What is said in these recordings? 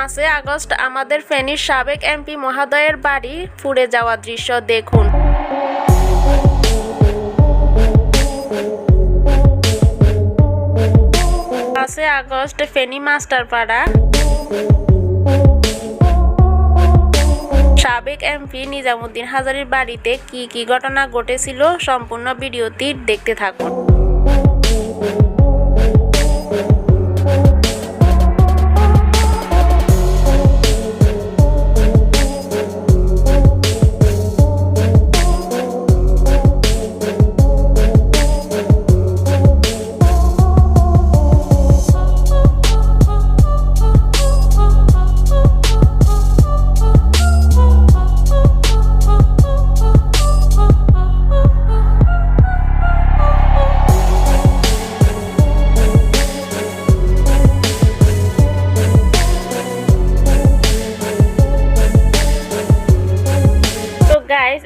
পাঁচই আগস্ট আমাদের ফেনীর সাবেক এমপি মহাদয়ের বাড়ি ফুড়ে যাওয়া দৃশ্য দেখুন। পাঁচই আগস্ট ফেনী মাস্টারপাড়া সাবেক এমপি নিজামুদ্দিন হাজারির বাড়িতে কি কি ঘটনা ঘটেছিল সম্পূর্ণ ভিডিওটি দেখতে থাকুন।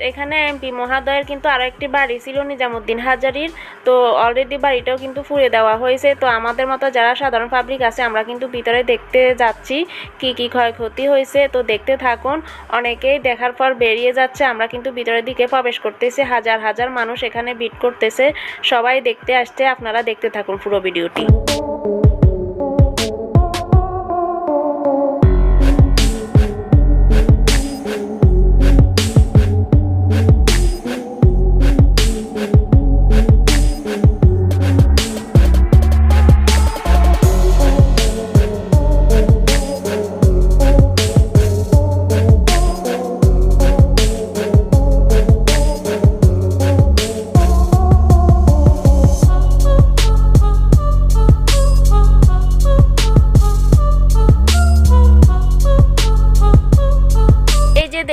এখানে এমপি মহাদয়ের কিন্তু আরও একটি বাড়ি ছিল নিজামুদ্দিন হাজারির। তো অলরেডি বাড়িটাও কিন্তু ফুরিয়ে দেওয়া হয়েছে। তো আমাদের মতো যারা সাধারণ পাবলিক আছে, আমরা কিন্তু ভিতরে দেখতে যাচ্ছি কি কি ক্ষয়ক্ষতি হয়েছে। তো দেখতে থাকুন, অনেকেই দেখার পর বেরিয়ে যাচ্ছে। আমরা কিন্তু ভিতরের দিকে প্রবেশ করতেছি। হাজার হাজার মানুষ এখানে বিট করতেছে। সবাই দেখতে আসছে। আপনারা দেখতে থাকুন পুরো ভিডিওটি।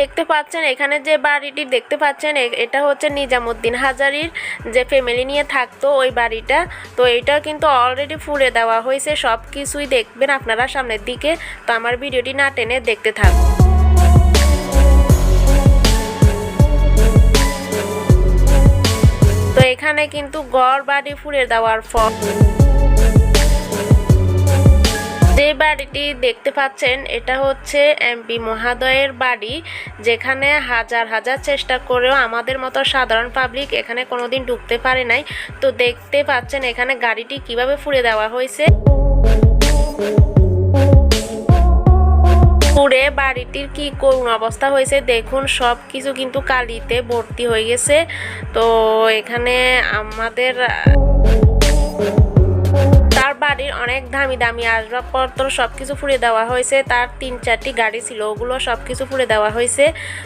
দেখতে পাচ্ছেন, এখানে যে বাড়িটি দেখতে পাচ্ছেন এটা হচ্ছে নিজামুদ্দিন হাজারির যে ফ্যামিলি নিয়ে থাকতো ওই বাড়িটা। তো এটা কিন্তু অলরেডি ফুলে দেওয়া হয়েছে সব কিছুই দেখবেন আপনারা সামনের দিকে। তো আমার ভিডিওটি না টেনে দেখতে থাকুন। তো এখানে কিন্তু গড় বাড়ি ফুলে দেওয়ার ফল বাড়িটি দেখতে পাচ্ছেন, এটা হচ্ছে এমপি মহাদয়ের বাড়ি, যেখানে হাজার হাজার চেষ্টা করেও আমাদের মতো সাধারণ পাবলিক এখানে কোনোদিন ঢুকতে পারে নাই। তো দেখতে পাচ্ছেন এখানে গাড়িটি কীভাবে ফুড়ে দেওয়া হয়েছে। পুড়ে বাড়িটির কি করুণ অবস্থা হয়েছে, দেখুন সব কিছু কিন্তু কালিতে ভর্তি হয়ে গেছে। তো এখানে আমাদের বাড়ির অনেক দামি দামি আসবাবপত্র সব কিছু ফুড়ে দেওয়া হয়েছে। তার তিন চারটি গাড়ি ছিল, ওগুলো সব কিছু ফুড়ে দেওয়া হয়েছে।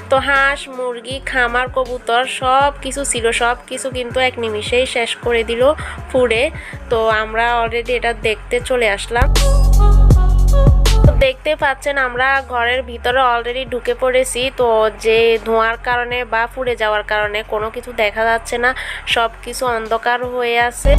তো হাঁস, মুরগি, খামার, কবুতর সব কিছু ছিল সব কিছু কিন্তু এক নিমিষেই শেষ করে দিল ফুড়ে তো আমরা অলরেডি এটা দেখতে চলে আসলাম। দেখতে পাচ্ছেন আমরা ঘরের ভিতরে অলরেডি ঢুকে পড়েছি। তো যে ধোঁয়ার কারণে বা পুড়ে যাওয়ার কারণে কোনো কিছু দেখা যাচ্ছে না। সব কিছু অন্ধকার হয়ে আছে।